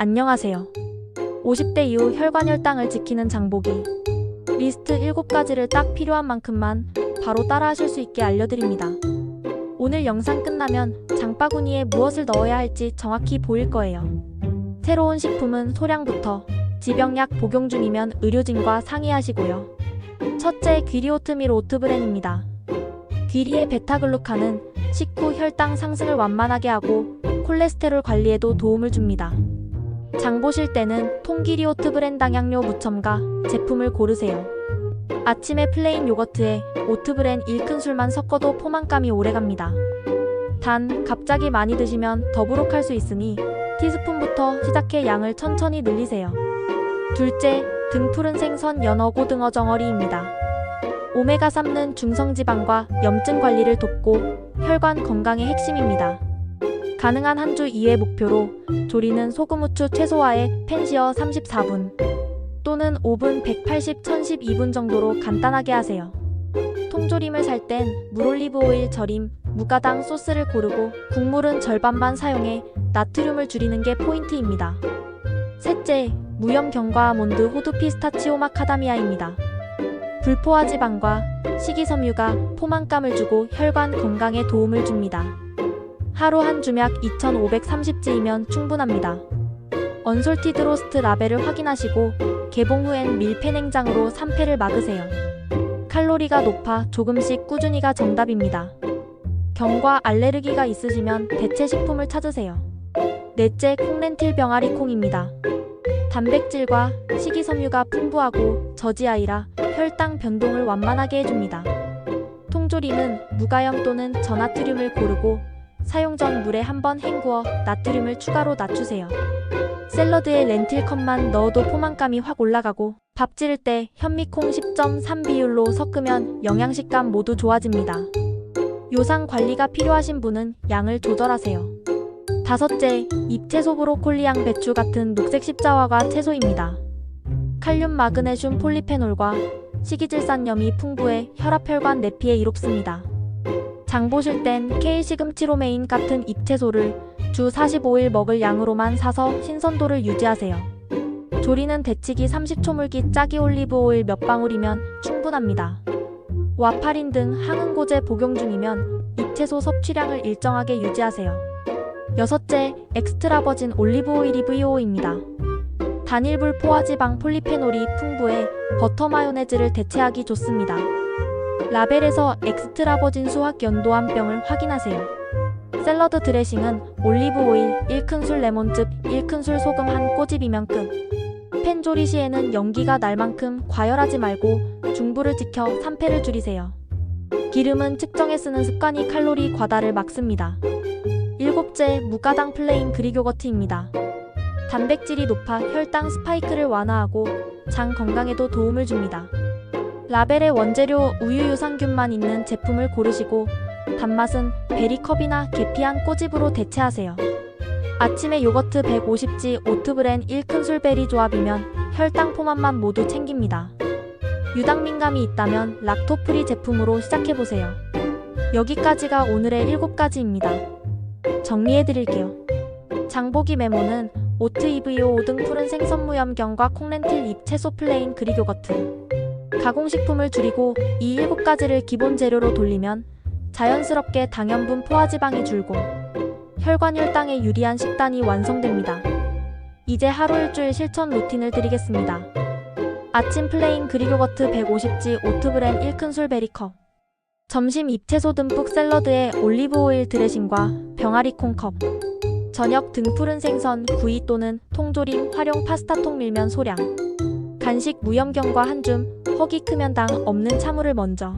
안녕하세요. 50대 이후 혈관 혈당을 지키는 장보기. 리스트 7가지를 딱 필요한 만큼만 바로 따라하실 수 있게 알려드립니다. 오늘 영상 끝나면 장바구니에 무엇을 넣어야 할지 정확히 보일 거예요. 새로운 식품은 소량부터 지병약 복용 중이면 의료진과 상의하시고요. 첫째, 귀리 오트밀 오트브렌입니다. 귀리의 베타글루칸은 식후 혈당 상승을 완만하게 하고 콜레스테롤 관리에도 도움을 줍니다. 장 보실 때는 통기리 오트브렌 당향료 무첨가 제품을 고르세요. 아침에 플레인 요거트에 오트브렌 1큰술만 섞어도 포만감이 오래갑니다. 단, 갑자기 많이 드시면 더부룩할 수 있으니 티스푼부터 시작해 양을 천천히 늘리세요. 둘째, 등 푸른 생선 연어 고등어 정어리입니다. 오메가3는 중성지방과 염증 관리를 돕고 혈관 건강의 핵심입니다. 가능한 한 주 이외 목표로 조리는 소금 후추 최소화에 팬시어 34분 또는 오븐 180 1012분 정도로 간단하게 하세요. 통조림을 살 땐 물올리브 오일 절임, 무가당 소스를 고르고 국물은 절반만 사용해 나트륨을 줄이는 게 포인트입니다. 셋째, 무염 경과 아몬드 호두 피스타치오 마카다미아입니다. 불포화 지방과 식이섬유가 포만감을 주고 혈관 건강에 도움을 줍니다. 하루 한 주약 2,530지이면 충분합니다. 언솔티드 로스트 라벨을 확인하시고 개봉 후엔 밀폐 냉장으로 산패를 막으세요. 칼로리가 높아 조금씩 꾸준히가 정답입니다. 경과 알레르기가 있으시면 대체 식품을 찾으세요. 넷째 콩렌틸 병아리 콩입니다. 단백질과 식이섬유가 풍부하고 저지아이라 혈당 변동을 완만하게 해줍니다. 통조림은 무가염 또는 저나트륨을 고르고 사용 전 물에 한번 헹구어 나트륨을 추가로 낮추세요. 샐러드에 렌틸 컵만 넣어도 포만감이 확 올라가고 밥 지을 때 현미콩 10.3 비율로 섞으면 영양식감 모두 좋아집니다. 요상 관리가 필요하신 분은 양을 조절하세요. 다섯째, 잎채소 브로콜리 양 배추 같은 녹색 십자화가 채소입니다. 칼륨 마그네슘 폴리페놀과 식이질산염이 풍부해 혈압혈관 내피에 이롭습니다. 장 보실 땐 케일 시금치로메인 같은 잎채소를 주 45일 먹을 양으로만 사서 신선도를 유지하세요. 조리는 데치기 30초 물기 짜기 올리브 오일 몇 방울이면 충분합니다. 와파린 등 항응고제 복용 중이면 잎채소 섭취량을 일정하게 유지하세요. 여섯째, 엑스트라 버진 올리브 오일이 VO입니다. 단일불 포화지방 폴리페놀이 풍부해 버터 마요네즈를 대체하기 좋습니다. 라벨에서 엑스트라 버진 수확 연도 한 병을 확인하세요. 샐러드 드레싱은 올리브 오일 1큰술 레몬즙 1큰술 소금 한 꼬집이면 끝. 팬 조리 시에는 연기가 날 만큼 과열하지 말고 중불을 지켜 산패를 줄이세요. 기름은 측정해 쓰는 습관이 칼로리 과다를 막습니다. 일곱째, 무가당 플레인 그릭 요거트입니다. 단백질이 높아 혈당 스파이크를 완화하고 장 건강에도 도움을 줍니다. 라벨의 원재료 우유 유산균만 있는 제품을 고르시고 단맛은 베리컵이나 계피한 꼬집으로 대체하세요. 아침에 요거트 150지 오트브렌 1큰술 베리 조합이면 혈당 포만만 모두 챙깁니다. 유당 민감이 있다면 락토프리 제품으로 시작해보세요. 여기까지가 오늘의 7가지입니다. 정리해드릴게요. 장보기 메모는 오트 EVO 5등 푸른 생선 무염경과 콩렌틸 잎 채소 플레인 그릭 요거트 가공식품을 줄이고 이 7가지를 기본 재료로 돌리면 자연스럽게 당연분 포화지방이 줄고 혈관 혈당에 유리한 식단이 완성됩니다. 이제 하루 일주일 실천 루틴을 드리겠습니다. 아침 플레인 그릭 요거트 150지 오트브렌 1큰술 베리컵 점심 잎채소 듬뿍 샐러드에 올리브 오일 드레싱과 병아리 콩컵 저녁 등푸른 생선 구이 또는 통조림 활용 파스타 통 밀면 소량 간식 무염경과 한 줌 허기 크면 당 없는 차물을 먼저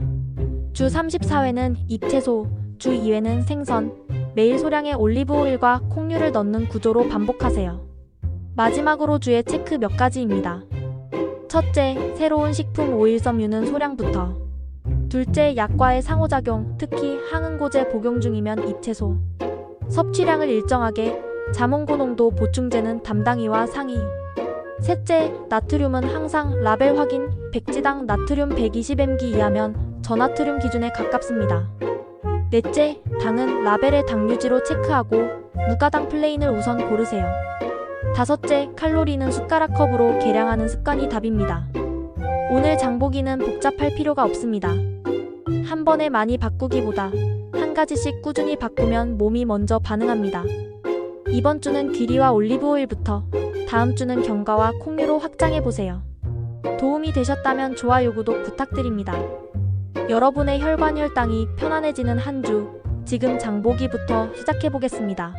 주 34회는 잎채소 주 2회는 생선 매일 소량의 올리브 오일과 콩류를 넣는 구조로 반복하세요. 마지막으로 주의 체크 몇 가지입니다. 첫째, 새로운 식품 오일섬유는 소량부터 둘째, 약과의 상호작용, 특히 항응고제 복용 중이면 잎채소. 섭취량을 일정하게, 자몽고 농도 보충제는 담당이와 상의. 셋째, 나트륨은 항상 라벨 확인, 백지당 나트륨 120mg 이하면 저나트륨 기준에 가깝습니다. 넷째, 당은 라벨의 당류지로 체크하고 무가당 플레인을 우선 고르세요. 다섯째, 칼로리는 숟가락 컵으로 계량하는 습관이 답입니다. 오늘 장보기는 복잡할 필요가 없습니다. 한 번에 많이 바꾸기보다 한 가지씩 꾸준히 바꾸면 몸이 먼저 반응합니다. 이번 주는 귀리와 올리브 오일부터 다음 주는 견과와 콩류로 확장해 보세요. 도움이 되셨다면 좋아요, 구독 부탁드립니다. 여러분의 혈관 혈당이 편안해지는 한 주, 지금 장보기부터 시작해 보겠습니다.